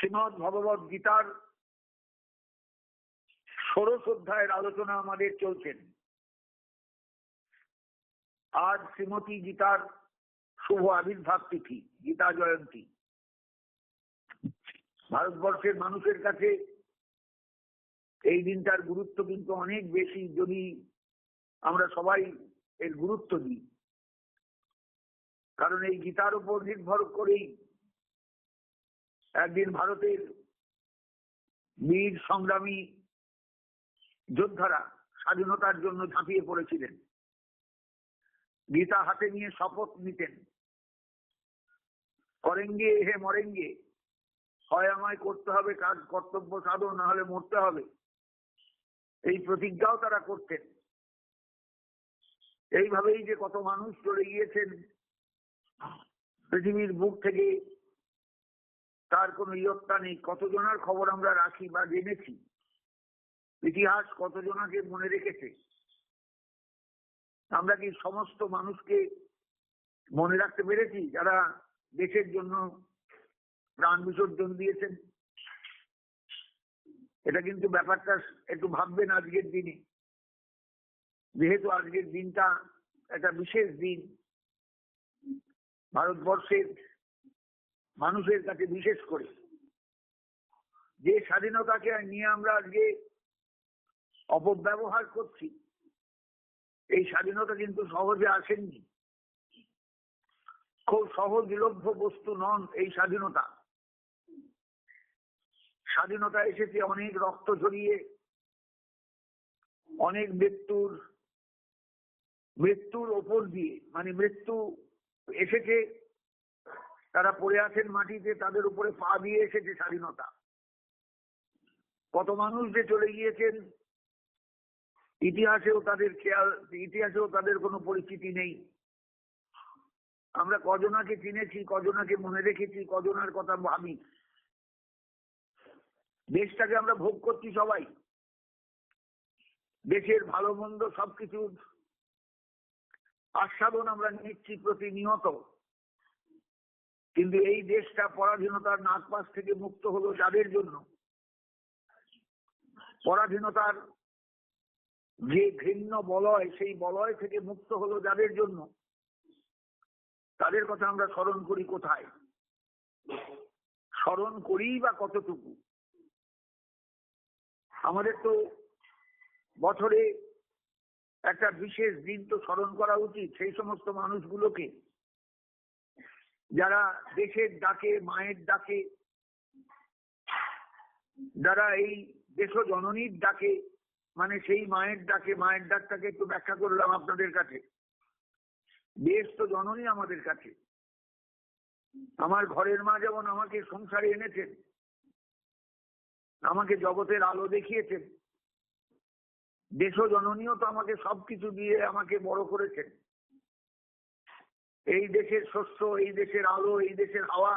শ্রীমদ ভগবত গীতার ষোড়শ অধ্যায়ের আলোচনা আমাদের চলছেন। আজ শ্রীমতী গীতার শুভ আবির্ভাব তিথি, গীতা জয়ন্তী। ভারতবর্ষের মানুষের কাছে এই দিনটার গুরুত্ব কিন্তু অনেক বেশি যদি আমরা সবাই এর গুরুত্ব দিই। কারণ এই গীতার উপর নির্ভর করেই একদিন ভারতের বীর সংগ্রামী যোদ্ধারা স্বাধীনতার জন্য ঝাঁপিয়ে পড়েছিলেন। গীতা হাতে নিয়ে শপথ নিতেন। করেঙ্গে হে মরেঙ্গে, হয় আমায় করতে হবে কাজ, কর্তব্য, সাধন, না হলে মরতে হবে। এই প্রতিজ্ঞাও তারা করতেন। এইভাবেই যে কত মানুষ চলে গিয়েছেন, পৃথিবীর বুক থেকে তার কোনো ইয়ত্তা নেই। কতজনার খবর আমরা রাখি বা জেনেছি? ইতিহাস কতজনাকে মনে রেখেছে? আমরা কি সমস্ত মানুষকে মনে রাখতে পেরেছি যারা দেশের জন্য প্রাণ বিসর্জন দিয়েছেন? এটা কিন্তু ব্যাপারটা একটু ভাববেন আজকের দিনে। যেহেতু আজকের দিনটা একটা বিশেষ দিন, ভারতবর্ষের মানুষের কাছে বিশেষ করে। যে স্বাধীনতাকে নিয়ে আমরা আজকে অপব্যবহার করছি, এই স্বাধীনতা কিন্তু সহজে আসেননি। খুব সহজলভ্য বস্তু নন এই স্বাধীনতা। স্বাধীনতা এসেছে অনেক রক্ত ঝরিয়ে, অনেক মৃত্যুর মৃত্যুর ওপর দিয়ে মানে মৃত্যু এসেছে তারা পড়ে আছেন মাটিতে, তাদের উপরে পা দিয়ে এসেছে স্বাধীনতা। কত মানুষ যে চলে গিয়েছেন, ইতিহাসেও তাদের খেয়াল, ইতিহাসেও তাদের কোনো পরিচিতি নেই। আমরা কজনাকে চিনেছি, কজনাকে মনে রেখেছি, কজনার কথা ভাবি। দেশটাকে আমরা ভোগ করছি সবাই। দেশের ভালো মন্দ সবকিছু আস্বাদন আমরা নিচ্ছি প্রতিনিয়ত। কিন্তু এই দেশটা পরাধীনতার নাগপাশ থেকে মুক্ত হলো যাদের জন্য? পরাধীনতার যে ঘৃণ্য বলয়, সেই বলয় থেকে মুক্ত হলো যাদের জন্য? তাদের কথা আমরা স্মরণ করি কোথায়? স্মরণ করি বা কতটুকু? আমাদের তো বছরে একটা বিশেষ দিন তো স্মরণ করা উচিত, সেই সমস্ত মানুষগুলোকে। যারা দেশের ডাকে, মায়ের ডাকে, যারা এই দেশ জননীর ডাকে মানে সেই মায়ের ডাকে, মায়ের ডাকটাকে একটু ব্যাখ্যা করলাম আপনাদের কাছে। দেশ তো জননী আমাদের কাছে। আমার ঘরের মা যেমন আমাকে সংসারে এনেছেন, আমাকে জগতের আলো দেখিয়েছেন, দেশ জননীও তো আমাকে সবকিছু দিয়ে আমাকে বড় করেছেন। এই দেশের শস্য, এই দেশের আলো, এই দেশের হাওয়া,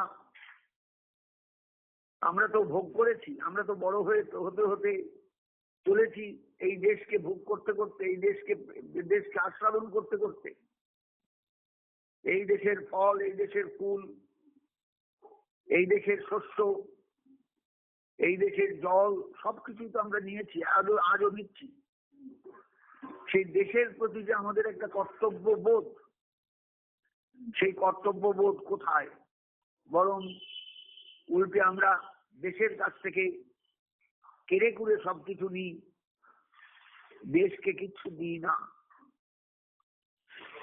আমরা তো ভোগ করেছি, আমরা তো বড় হয়ে হতে হতে চলেছি এই দেশকে ভোগ করতে করতে, এই দেশকে দেশকে আস্বাদন করতে করতে। এই দেশের ফল, এই দেশের ফুল, এই দেশের শস্য, এই দেশের জল, সবকিছুই তো আমরা নিয়েছি, আজও আজও নিচ্ছি। সেই দেশের প্রতি যে আমাদের একটা কর্তব্য বোধ সেই কর্তব্য বোধ কোথায়? বরং উল্টে আমরা দেশের কাছ থেকে কেড়ে কুড়ে সবকিছু নিই, দেশকে কিচ্ছু দিই না।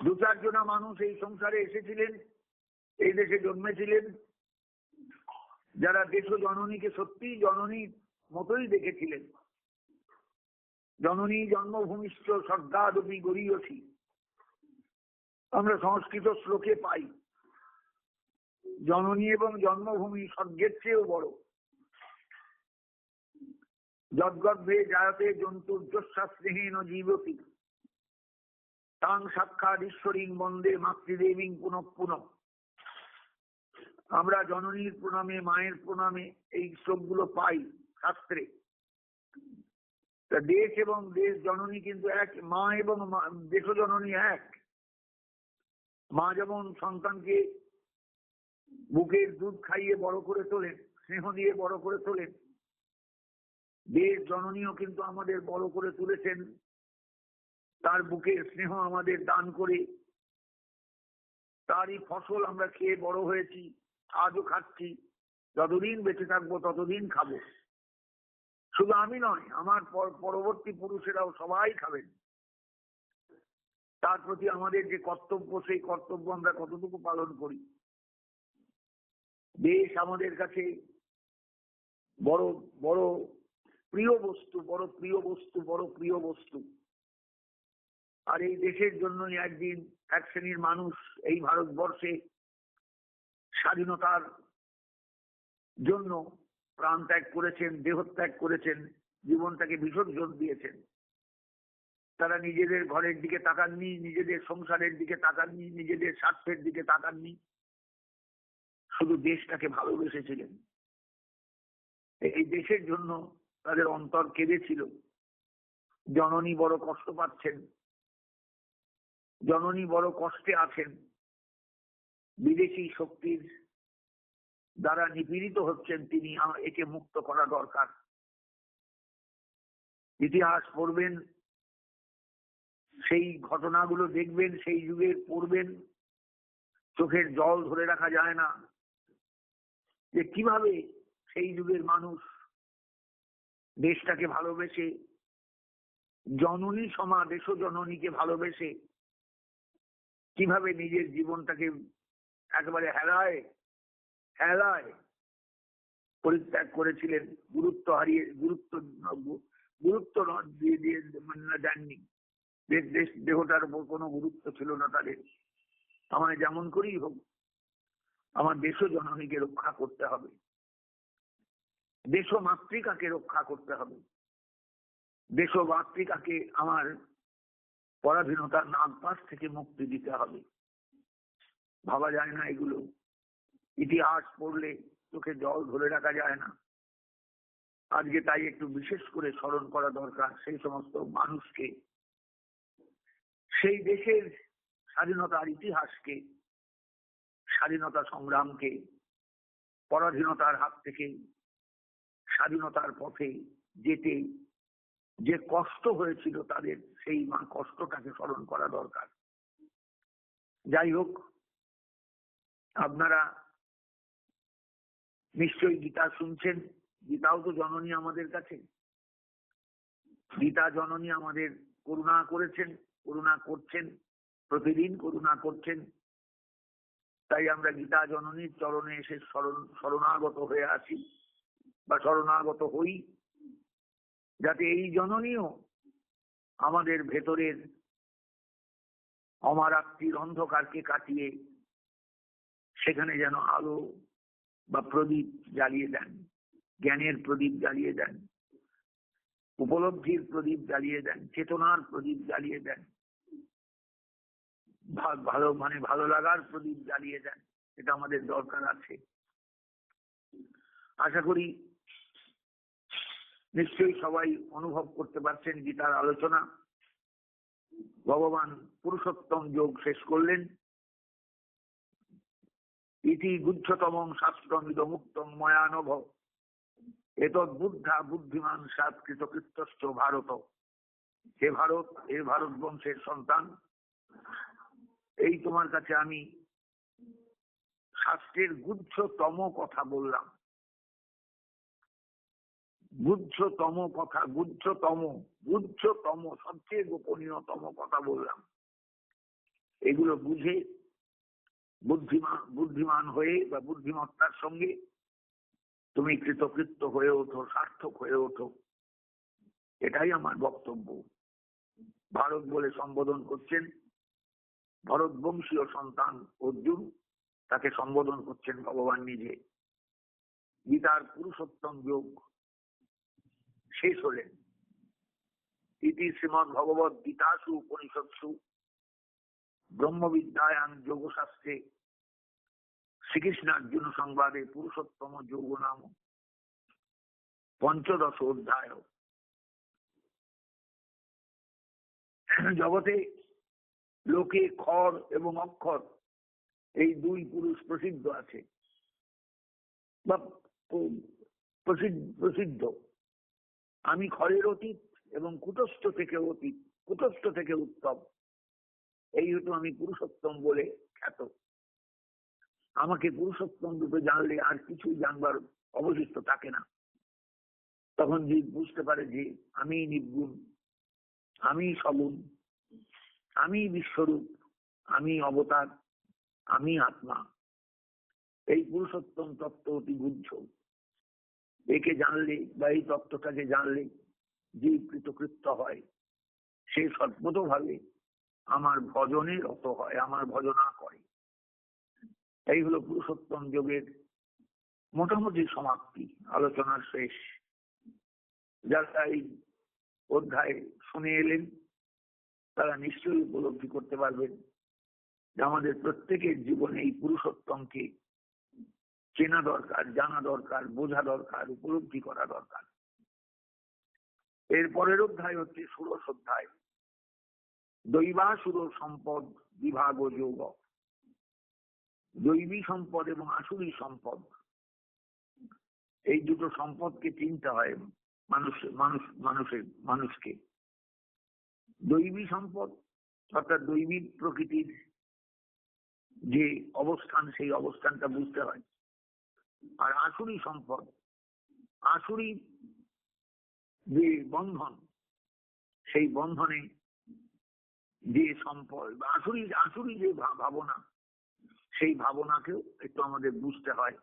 দু চারজনা মানুষ এই সংসারে এসেছিলেন, এই দেশে জন্মেছিলেন। যারা দেশ জননীকে সত্যি জননীর মতোই দেখেছিলেন। জননী জন্মভূমিষ্ঠ শ্রদ্ধাদপি গড়িয়সী। আমরা সংস্কৃত শ্লোকে পাই। জননী এবং জন্মভূমি স্বর্গের চেয়েও বড়। যদ্গর্ভে জায়তে জন্তুর্যশ্বাস্নেহীন জীবতী। তাং সাক্ষাৎ ঈশ্বরী বন্দে মাতৃদেবী পুনঃ পুনঃ। আমরা জননীর প্রণামে, মায়ের প্রণামে এই শ্লোকগুলো পাই শাস্ত্রে। দেশ এবং দেশ জননী কিন্তু এক, মা এবং দেশ জননী এক। মা যেমন সন্তানকে বুকের দুধ খাইয়ে বড় করে তোলেন, স্নেহ দিয়ে বড় করে তোলেন দেশ জননীয় কিন্তু আমাদের বড় করে তুলেছেন। তার বুকের স্নেহ আমাদের দান করে, তারই ফসল আমরা খেয়ে বড় হয়েছি, আজও খাচ্ছি, যতদিন বেঁচে থাকব ততদিন খাব। শুধু আমি নয়, আমার পর- পরবর্তী পুরুষেরাও সবাই খাবেন। তার প্রতি আমাদের যে কর্তব্য, সেই কর্তব্য আমরা কতটুকু পালন করি? দেশ আমাদের কাছে বড় বড় প্রিয় বস্তু, বড় প্রিয় বস্তু, বড় প্রিয় বস্তু। আর এই দেশের জন্যই একদিন এক শ্রেণির মানুষ এই ভারতবর্ষে স্বাধীনতার জন্য প্রাণ ত্যাগ করেছেন, দেহত্যাগ করেছেন, জীবনটাকে বিসর্জন দিয়েছেন। তারা নিজেদের ঘরের দিকে তাকাননি, নিজেদের সংসারের দিকে তাকাননি, নিজেদের স্বার্থের দিকে তাকাননি। শুধু দেশটাকে ভালোবেসেছিলেন। এই দেশের জন্য তাদের অন্তর কেঁদেছিল। জননী বড় কষ্ট পাচ্ছেন। জননী বড় কষ্টে আছেন। বিদেশি শক্তির দ্বারা নিপীড়িত হচ্ছেন তিনি, একে মুক্ত করা দরকার। ইতিহাস পড়বেন সেই ঘটনাগুলো দেখবেন, সেই যুগের পড়বেন, চোখের জল ধরে রাখা যায় না। যে কীভাবে সেই যুগের মানুষ দেশটাকে ভালোবেসে, জননী সমা দেশ জননীকে ভালোবেসে কীভাবে নিজের জীবনটাকে একেবারে হেলায় হেলায় পরিত্যাগ করেছিলেন, গুরুত্ব হারিয়ে, গুরুত্ব গুরুত্ব দিয়ে দিয়ে মানে দেননি দেশ দেশ, দেহটার উপর কোনো গুরুত্ব ছিল না তাদের। আমার যেমন করেই হোক, আমার দেশ জননীকে রক্ষা করতে হবে। দেশ মাতৃকাকে রক্ষা করতে হবে। দেশ মাতৃকাকে আমার পরাধীনতার নাগপাশ থেকে মুক্তি দিতে হবে। ভাবা যায় না এগুলো। ইতিহাস পড়লে চোখে জল ধরে রাখা যায় না। আজকে তাই একটু বিশেষ করে স্মরণ করা দরকার সেই সমস্ত মানুষকে সেই দেশের স্বাধীনতার ইতিহাসকে, স্বাধীনতা সংগ্রামকে, পরাধীনতার হাত থেকে স্বাধীনতার পথে যেতে যে কষ্ট হয়েছিল তাদের, সেই মা- কষ্টটাকে স্মরণ করা দরকার। যাই হোক, আপনারা নিশ্চয়ই গীতা শুনছেন। গীতাও তো জননী আমাদের কাছে। গীতা জননী আমাদের করুণা করেছেন। করুণা করছেন, প্রতিদিন করুণা করছেন। তাই আমরা গীতা জননীর চরণে এসে শরণ শরণাগত হয়ে আছি বা শরণাগত হই, যাতে এই জননীও আমাদের ভেতরের অমারাত্রির অন্ধকারকে কাটিয়ে সেখানে যেন আলো বা প্রদীপ জ্বালিয়ে দেন, জ্ঞানের প্রদীপ জ্বালিয়ে দেন, উপলব্ধির প্রদীপ জ্বালিয়ে দেন, চেতনার প্রদীপ জ্বালিয়ে দেন। ভালো মানে ভালো লাগার প্রদীপ জ্বালিয়ে দেন। এটা আমাদের দরকার আছে। আশা করি নিশ্চয়ই সবাই অনুভব করতে পারছেন গীতার আলোচনা। ভগবান পুরুষোত্তম যোগ শেষ করলেন। ইতি গুচ্ছতম শাস্ত্রমিদ মুক্তম ময়ানভ। এতদ বুদ্ধা বুদ্ধিমান সাত কৃতকৃত্যশ্চ ভারত। হে ভারত হে ভারত বংশের সন্তান। এই তোমার কাছে আমি শাস্ত্রের গুচ্ছতম কথা বললাম। গুচ্ছতম কথা, গুচ্ছতম গুচ্ছতম, সবচেয়ে গোপনীয়তম কথা বললাম। এগুলো বুঝে বুদ্ধিমান বুদ্ধিমান হয়ে বা বুদ্ধিমত্তার সঙ্গে তুমি কৃতকৃত্য হয়ে ওঠো, সার্থক হয়ে ওঠো। এটাই আমার বক্তব্য। ভারত বলে সম্বোধন করছেন ভরত বংশীয় সন্তান অর্জুন তাকে সম্বোধন করছেন ভগবান নিজে। গীতার পুরুষোত্তম যোগ শেষ হলেন। ইতি শ্রীমদ ভগবত গীতাসু উপনিষৎসু ব্রহ্মবিদ্যায়ান যোগশাস্ত্রে শ্রীকৃষ্ণার্জুন সংবাদে পুরুষোত্তম যোগ নাম পঞ্চদশ অধ্যায়। জগতে লোকে খর এবং অক্ষর, এই দুই পুরুষ প্রসিদ্ধ আছে। বা প্রসিদ্ধ আমি খরের অতীত এবং কুটস্থ থেকে অতীত, কুটস্থ থেকে উত্তম। এই হতো আমি পুরুষোত্তম বলে খ্যাত। আমাকে পুরুষোত্তম রূপে জানলে আর কিছুই জানবার অবশিষ্ট থাকে না। তখন জীব বুঝতে পারে যে আমি নির্গুণ আমি সগুণ। আমি বিশ্বরূপ, আমি অবতার, আমি আত্মা। এই পুরুষোত্তম তত্ত্ব অতি বুদ্ধ একে জানলে বা এই তত্ত্বটাকে জানলে যে কৃতকৃত্য হয়, সে সর্বত ভাবে আমার ভজনে রত হয়, আমার ভজনা করে। এই হলো পুরুষোত্তম যোগের মোটামুটি সমাপ্তি, আলোচনার শেষ। যারা এই অধ্যায় শুনে এলেন তারা নিশ্চয়ই উপলব্ধি করতে পারবেন যে আমাদের প্রত্যেকের জীবনে এই পুরুষোত্তমকে চেনা দরকার, জানা দরকার, বোঝা দরকার, উপলব্ধি করা দরকার। এর পরের অধ্যায় হচ্ছে ষোড়শ অধ্যায়। দৈবাসুর সম্পদ বিভাগ ও যোগ। দৈবী সম্পদ এবং আসুরী সম্পদ। এই দুটো সম্পদকে চিনতে হয় মানুষ মানুষ, মানুষের, মানুষকে। দৈবী সম্পদ, অর্থাৎ দৈবী প্রকৃতির যে অবস্থান, সেই অবস্থানটা বুঝতে হয়। আর আসুরি সম্পদ আসুরি যে বন্ধন, সেই বন্ধনে যে সম্পদ আসুরি আসুরি যে ভাবনা, সেই ভাবনাকেও একটু আমাদের বুঝতে হয়।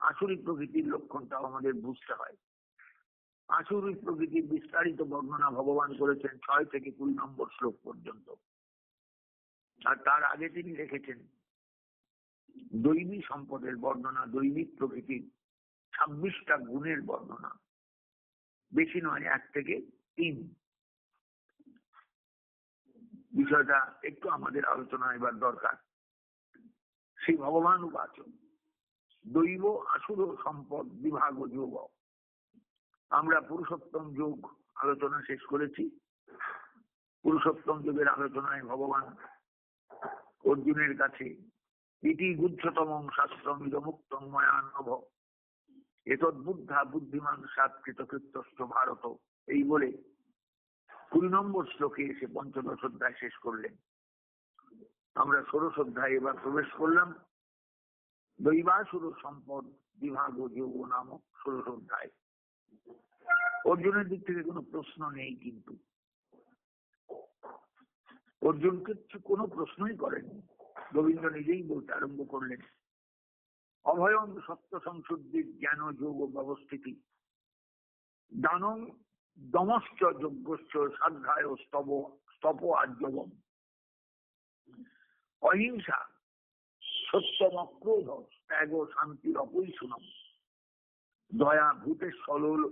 আসুরি প্রকৃতির লক্ষণটাও আমাদের বুঝতে হয়। আসুরি প্রকৃতির বিস্তারিত বর্ণনা ভগবান করেছেন ছয় থেকে কুড়ি নম্বর শ্লোক পর্যন্ত। আর তার আগে তিনি রেখেছেন দৈবী সম্পদের বর্ণনা দৈবিক প্রকৃতির ছাব্বিশটা গুণের বর্ণনা। বেশি নয়, এক থেকে তিন। বিষয়টা একটু আমাদের আলোচনা এবার দরকার। সেই ভগবান উপাচন দৈব আসুর সম্পদ বিভাগ যোগ আমরা পুরুষোত্তম যুগ আলোচনা শেষ করেছি। পুরুষোত্তম যুগের আলোচনায় ভগবান অর্জুনের কাছে ইতি গুচ্ছতম শাস্ত্রম ইদমুক্তম ময়ানভ। এতদ্বুদ্ধা বুদ্ধিমান সাৎকৃত কৃত্যস্থ ভারত। এই বলে কুড়ি নম্বর শ্লোকে এসে পঞ্চদশ অধ্যায় শেষ করলেন। আমরা ষোড়শ অধ্যায় এবার প্রবেশ করলাম। দৈবাসুর সম্পদ বিভাগ যোগ নামক ষোড়শ অধ্যায়। অর্জুনের দিক থেকে কোনো প্রশ্ন নেই কিন্তু। অর্জুন কিছু কোনো প্রশ্নই করেননি গোবিন্দ নিজেই বলতে আরম্ভ করলেন, অভয়ং সত্য সংশুদ্ধির জ্ঞান যোগ ব্যবস্থিতি। দানং দমশ্চ যজ্ঞশ্চ সাধ্যায় স্তব স্তপ আর্যবম অহিংসা সত্যম অক্রোধ ত্যাগ শান্তির অপরিশুনম দয়া ভূতের সলল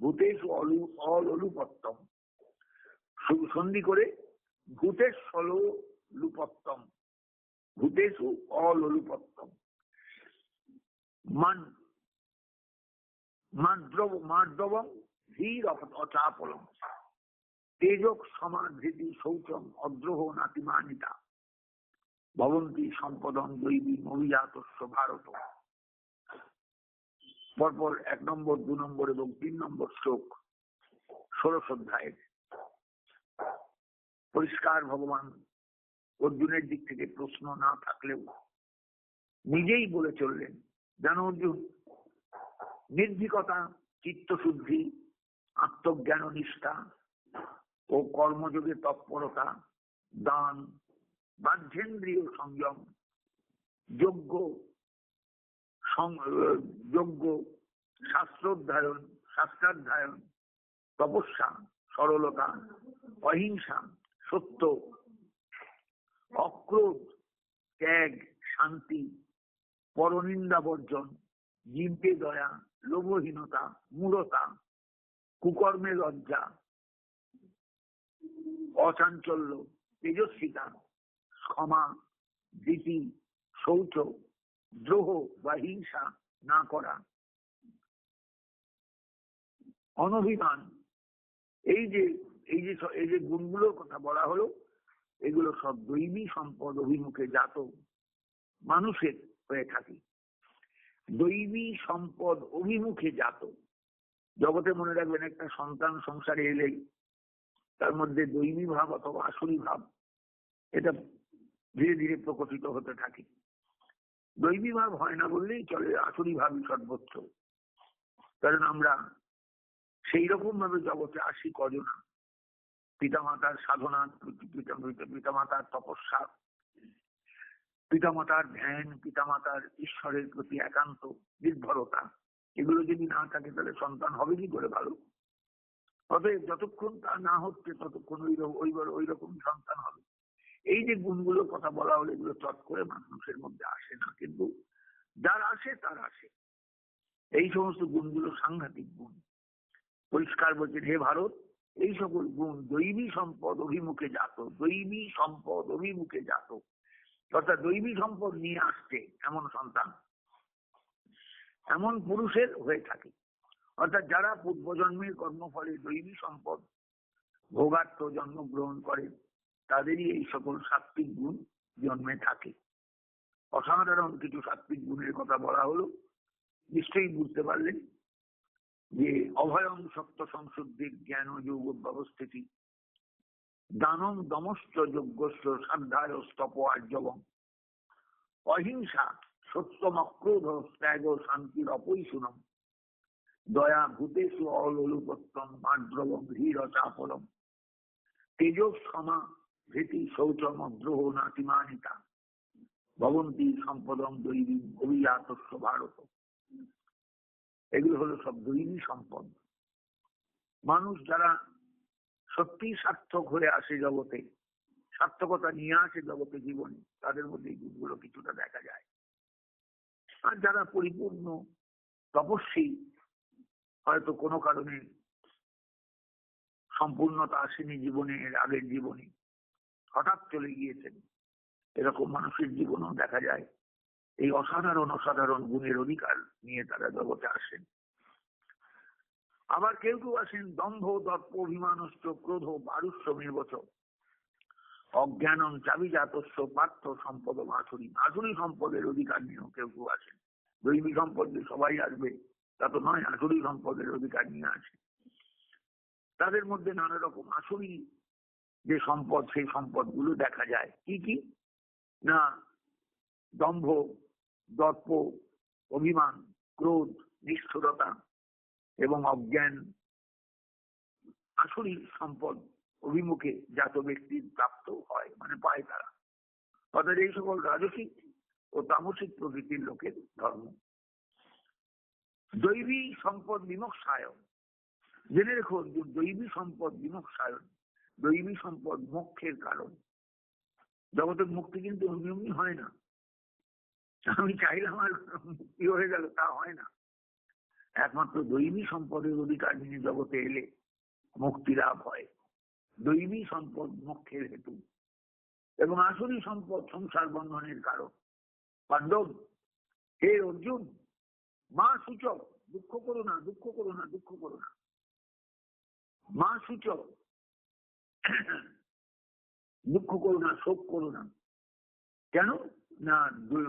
ভূতেশ অললুপত্তম সন্ধি করে ভূতেশ সললুপত্তম। ভূতেশু অললুপত্তম। মান মাদ্রব মার্দবম ধীর অচাপলম তেজক সমাধৃতি শৌচম অদ্রোহ নাতিমানিতা। ভবন্তী সম্পদম দৈবী অভিজাতস্য ভারত। পরপর এক নম্বর, দু নম্বর এবং তিন নম্বর শ্লোক ষোড়শ অধ্যায়ের পরিষ্কার ভগবান অর্জুনের দিক থেকে প্রশ্ন না থাকলেও নিজেই বলে চললেন, জানো অর্জুন, নির্ভীকতা, চিত্তশুদ্ধি আত্মজ্ঞান নিষ্ঠা ও কর্মযোগে তৎপরতা, দান বাহ্যেন্দ্রীয় সংযম, যোগ্য যোগ্য শাস্ত্রোধ্যায়ন শাস্ত্রাধ্যায়ন, তপস্যা, সরলতা, অহিংসা, সত্য, অক্রোধ, ত্যাগ, শান্তি, পরনিন্দা বর্জন, জীবকে দয়া, লোভহীনতা মূলতা কুকর্মে লজ্জা, অচাঞ্চল্য, তেজস্বিতা ক্ষমা, ভীতি, শৌচ, দ্রোহ বা হিংসা না করা। অনভিমান, এই যে এই যে এই যে গুণগুলোর কথা বলা হলো, এগুলো সব দৈবী সম্পদ অভিমুখে জাত মানুষের হয়ে থাকে। দৈবী সম্পদ অভিমুখে জাত। জগতে মনে রাখবেন, একটা সন্তান সংসারে এলেই তার মধ্যে দৈবী ভাব অথবা আসুরি ভাব, এটা ধীরে ধীরে প্রকটিত হতে থাকে। দৈবী ভাব হয় না বললেই চলে আসুরি ভাবই সর্বোচ্চ কারণ আমরা সেই রকম ভাবে জগতে আসি কজনা। পিতামাতার সাধনা পিতামাতার তপস্যা, পিতামাতার ধ্যান, পিতামাতার ঈশ্বরের প্রতি একান্ত নির্ভরতা, এগুলো যদি না থাকে তাহলে সন্তান হবে কি করে ভালো? অতএব যতক্ষণ তা না হচ্ছে, ততক্ষণ ওই ওই ওই রকম সন্তান হবে। এই যে গুণগুলোর কথা বলা হলো, এগুলো চট করে মানুষের মধ্যে আসে না, কিন্তু যার আসে, তার আসে। এই সমস্ত গুণগুলো সাংঘাতিক গুণ। পরিষ্কার বলছেন হে ভারত, এই সকল গুণ দৈবী সম্পদ অভিমুখে জাত দৈবী সম্পদ অভিমুখে জাত অর্থাৎ দৈবী সম্পদ নিয়ে আসছে এমন সন্তান, এমন পুরুষের হয়ে থাকে। অর্থাৎ যারা পূর্বজন্মের কর্মফলে দৈবী সম্পদ ভোগার্থ জন্মগ্রহণ করে তাদেরই এই সকল সাত্বিক গুণ জন্মে থাকে। অসাধারণ কিছু সাত্বিক গুণের কথা বলা হলো। নিশ্চয়ই বুঝতে পারলেন যে অভয়ং সত্য সংশুদ্ধির জ্ঞান যোগ ব্যবস্থিতি দানম দমশ্চ যজ্ঞস্য সাধ্যায় স্তপ আর্যবম অহিংসা সত্যম অক্রোধ ত্যাগ শান্তির অপৈশুনম। দয়া ভূতেষু অলুপত্তম মাদ্রবম ধীর চাপলম। তেজস ক্ষমা ভীতি শৌচম দ্রোহ নাতিমানিতা। ভবন্তী সম্পদম দৈবী অভিজাতস্য ভারত। এগুলো হলো সব দৈবী সম্পদ। মানুষ যারা সত্যি সার্থক হয়ে আসে জগতে, সার্থকতা নিয়ে আসে জগতে জীবনে, তাদের মধ্যে এই গুণগুলো কিছুটা দেখা যায়। আর যারা পরিপূর্ণ তপস্বী, হয়তো কোনো কারণে সম্পূর্ণতা আসেনি জীবনে এর আগের জীবনে হঠাৎ চলে গিয়েছেন। এরকম মানুষের জীবনেও দেখা যায়, এই অসাধারণ অসাধারণ গুণের অধিকার নিয়ে তারা জগতে আসেন। আবার কেউ কেউ আসেন, দম্ভ, দর্প অভিমানস্য ক্রোধ পারুষ্য নির্বচ অজ্ঞানম চাবিজাতস্য পার্থ সম্পদ মাছুরি মাছুরি সম্পদের অধিকার নিয়েও কেউ কেউ আসেন। দৈবী সম্পদ সবাই আসবে, তা তো নয় আসুরি সম্পদের অধিকার নিয়ে আসে। তাদের মধ্যে নানা রকম আসুরি যে সম্পদ, সেই সম্পদগুলো দেখা যায়। কি কি? না, দম্ভ, দর্প, অভিমান, ক্রোধ, নিষ্ঠুরতা এবং অজ্ঞান আসলে সম্পদ অভিমুখে জাত ব্যক্তির প্রাপ্ত হয় মানে পায় তারা। অর্থাৎ এই সকল রাজসিক ও তামসিক প্রকৃতির লোকের ধর্ম। দৈবী সম্পদ বিমোক্ষায়ন জেনে রেখো দৈবী সম্পদ বিমোক্ষায়ন দৈবী সম্পদ মোক্ষের কারণ। জগতের মুক্তি কিন্তু অমনি হয় না। আমি চাইলাম আর মুক্তি হয়ে গেল, তা হয় না। একমাত্র দৈবী সম্পদের অধিকার নিয়ে জগতে এলে মুক্তি লাভ হয়। দৈবী সম্পদ মোক্ষের হেতু এবং আসরি সম্পদ সংসার বন্ধনের কারণ। পাণ্ডব, হে অর্জুন, মা সূচক, দুঃখ করো না, দুঃখ করো না, দুঃখ করো না। মা সূচক দুঃখ করো না, শোক করো না। কেন? না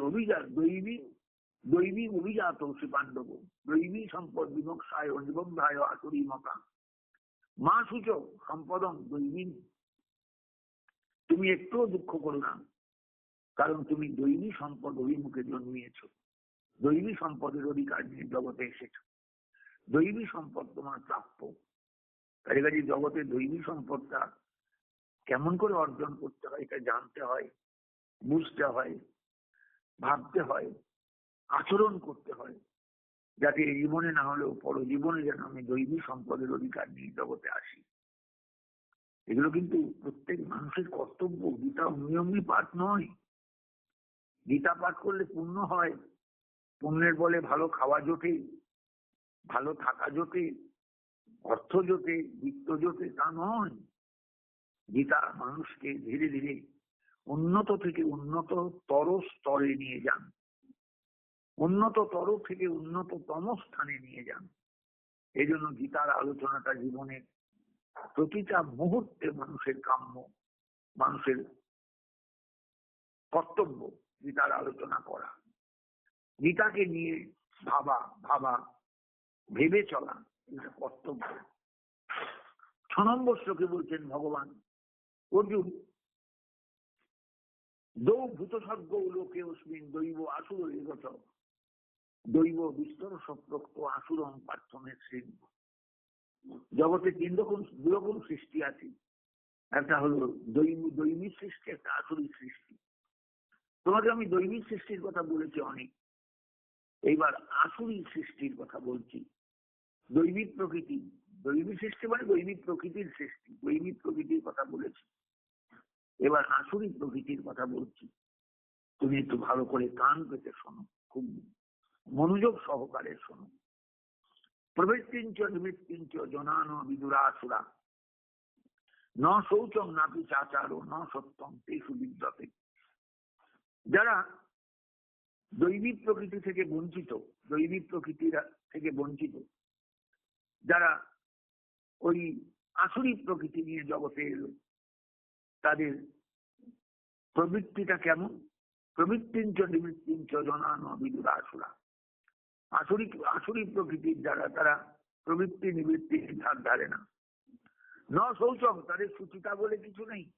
অভিজাত, দৈবী দৈবী অভিজাত সে পাণ্ডব। দৈবী সম্পদ বিমক্ষায় নিবন্ধায় আসুরি মকা। মা সূচক সম্পদম দৈবী। তুমি একটুও দুঃখ করো না, কারণ তুমি দৈবী সম্পদ অভিমুখে জন্মিয়েছ। দৈবী সম্পদের অধিকার নিয়ে জগতে এসেছ দৈবী সম্পদ তোমার প্রাপ্য। কাজে কাজে জগতে দৈবী সম্পদটা কেমন করে অর্জন করতে হয়, এটা জানতে হয়, বুঝতে হয়, ভাবতে হয়, আচরণ করতে হয়, যাতে জীবনে না হলেও পর জীবনে যেন আমি দৈবী সম্পদের অধিকার নিয়ে জগতে আসি। এগুলো কিন্তু প্রত্যেক মানুষের কর্তব্য। গীতা নিয়মই পাঠ নয়। গীতা পাঠ করলে পুণ্য হয়। পুণ্যের বলে ভালো খাওয়া জোটে, ভালো থাকা জোটে, অর্থ জোটে, বিত্ত জোটে, তা নয়। গীতা মানুষকে ধীরে ধীরে উন্নত থেকে উন্নত তর স্তরে নিয়ে যান। উন্নত তর থেকে উন্নততম স্থানে নিয়ে যান। এই জন্য গীতার আলোচনাটা জীবনের প্রতিটা মুহূর্তে মানুষের কাম্য, মানুষের কর্তব্য গীতার আলোচনা করা। গীতাকে নিয়ে ভাবা ভাবা, ভেবে চলা এটা কর্তব্য। ছ নম্বর শ্লোকে বলছেন ভগবান অর্জুন, দৌ ভূতসর্গ লোকে অস্মিন দৈব আসুর এগত দৈব বিস্তর সপ্রক্ত আসুরম প্রার্থনের শ্রেণি। জগতে তিন রকম দু রকম সৃষ্টি আছে। একটা হলো দৈব দৈবিক সৃষ্টি, একটা আসুরিক সৃষ্টি। তোমাকে আমি দৈবিক সৃষ্টির কথা বলেছি অনেক। এইবার আসুরিক সৃষ্টির কথা বলছি। দৈবিক প্রকৃতি দৈবিক সৃষ্টি মানে দৈবিক প্রকৃতির সৃষ্টি দৈবিক প্রকৃতির কথা বলেছি। এবার আসুরিক প্রকৃতির কথা বলছি। তুমি একটু ভালো করে কান পেতে শোনো, খুব মনোযোগ সহকারে শোনো। প্রবৃত্তিঞ্চ নিবৃত্তিঞ্চ জনান বিদুরাসুরা। ন শৌচম নাপি চাচারো ন সত্যম তেসু বিদ্যতে। যারা দৈবিক প্রকৃতি থেকে বঞ্চিত দৈবিক প্রকৃতির থেকে বঞ্চিত, যারা ওই আসরিক প্রকৃতি নিয়ে জগতে এলো তাদের প্রবৃত্তিটা কেমন? প্রবৃত্তিঞ্চ নিবৃত্তিঞ্চ জনান বিদুর আসুরা আসরিক আসরিক প্রকৃতির যারা, তারা প্রবৃত্তি নিবৃত্তি ধার ধারে না। ন শৌচম তাদের সুচিতা বলে কিছু নেই।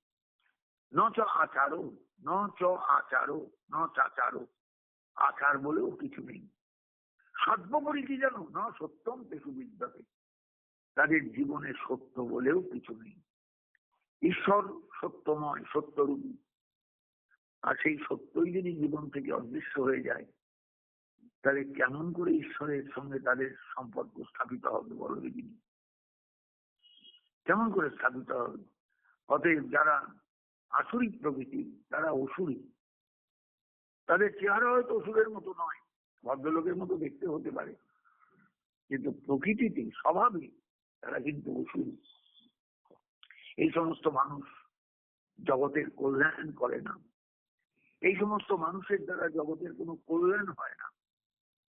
ন চ আচারও, ন চ আচারও, ন চাচারও, আচার বলেও কিছু নেই। সর্বোপরি কি জানো? ন সত্যম পেশু বিদ্যাতে। তাদের জীবনে সত্য বলেও কিছু নেই। ঈশ্বর সত্যময়, সত্যরূপী। আর সেই সত্যই যদি জীবন থেকে অদৃশ্য হয়ে যায়, তাহলে কেমন করে ঈশ্বরের সঙ্গে তাদের সম্পর্ক স্থাপিত হবে বলো দেখিনি কেমন করে স্থাপিত হবে? অতএব যারা আসরিক প্রকৃতি, তারা অসুরী তাদের চেহারা হয়তো অসুরের মতো নয়, ভদ্রলোকের মতো দেখতে হতে পারে। কিন্তু প্রকৃতিতে, স্বভাবে তারা কিন্তু অসুর এই সমস্ত মানুষ জগতের কল্যাণ করে না। এই সমস্ত মানুষের দ্বারা জগতের কোনো কল্যাণ হয় না।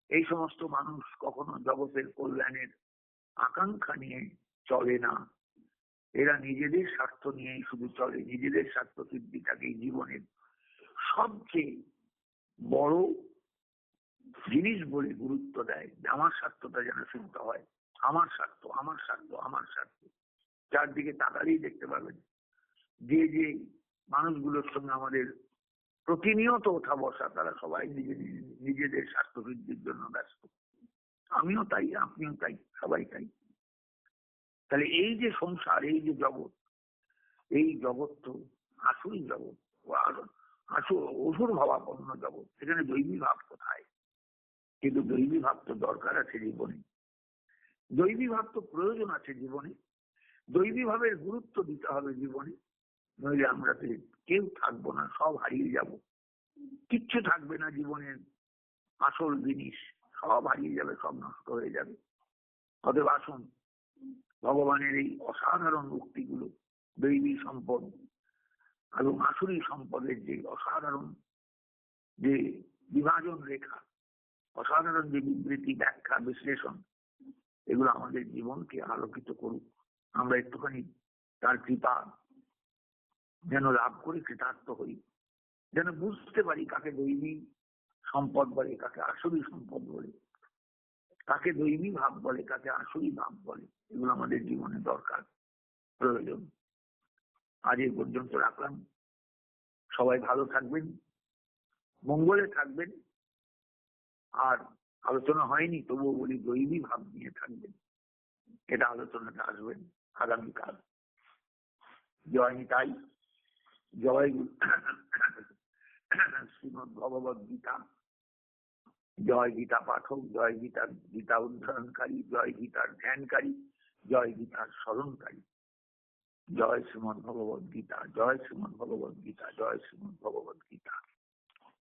এই সমস্ত মানুষ কখনো জগতের কল্যাণের আকাঙ্ক্ষা নিয়ে চলে না। এরা নিজেদের স্বার্থ নিয়েই শুধু চলে, নিজেদের স্বার্থ সিদ্ধিটাকে জীবনের সবচেয়ে বড় জিনিস বলে গুরুত্ব দেয়। আমার স্বার্থটা যেন শুনতে হয়। আমার স্বার্থ আমার স্বার্থ আমার স্বার্থ। চারদিকে তাকালেই দেখতে পাবেন। যে যে মানুষগুলোর সঙ্গে আমাদের প্রতিনিয়ত ওঠা বসা, তারা সবাই নিজে নিজেদের স্বার্থ বৃদ্ধির জন্য ব্যস্ত। আমিও তাই, আপনিও তাই, সবাই তাই। তাহলে এই যে সংসার, এই যে জগৎ, এই জগৎ তো আসুরি জগৎ আসু অসুর ভাবাপন্ন জগৎ। সেখানে দৈবী ভাব কোথায়? কিন্তু দৈবী ভাব তো দরকার আছে জীবনে। দৈবী ভাব তো প্রয়োজন আছে জীবনে। দৈবী ভাবের গুরুত্ব দিতে হবে জীবনে। নইলে আমরা তো কেউ থাকব না, সব হারিয়ে যাব। কিচ্ছু থাকবে না জীবনের আসল জিনিস, সব হারিয়ে যাবে, সব নষ্ট হয়ে যাবে। অতএব আসুন, ভগবানের এই অসাধারণ উক্তিগুলো, দৈবী সম্পদ এবং আসুরি সম্পদের যে অসাধারণ যে বিভাজন রেখা, অসাধারণ যে বিবৃতি, ব্যাখ্যা, বিশ্লেষণ, এগুলো আমাদের জীবনকে আলোকিত করুক। আমরা একটুখানি তার কৃপা যেন লাভ করে, কৃতার্থ হই। যেন বুঝতে পারি কাকে দৈবী সম্পদ বলে, কাকে আসরি সম্পদ বলে, কাকে দৈবী ভাব বলে, কাকে আসরি ভাব বলে। এগুলো আমাদের জীবনে দরকার, প্রয়োজন। আজ এ পর্যন্ত রাখলাম। সবাই ভালো থাকবেন, মঙ্গলে থাকবেন। আর আলোচনা হয়নি, তবুও বলি দৈবী ভাব নিয়ে থাকবেন। এটা আলোচনাটা আসবেন আগামীকাল জয় নিতাই, জয় শ্রীমদ ভগবত গীতা। জয় গীতা পাঠক, জয় গীতার গীতা উদ্ধারণকারী, জয় গীতার ধ্যানকারী, জয় গীতার স্মরণকারী। জয় শ্রীমদ ভগবত গীতা, জয় শ্রীমদ ভগবত গীতা, জয় শ্রীমদ ভগবত গীতা।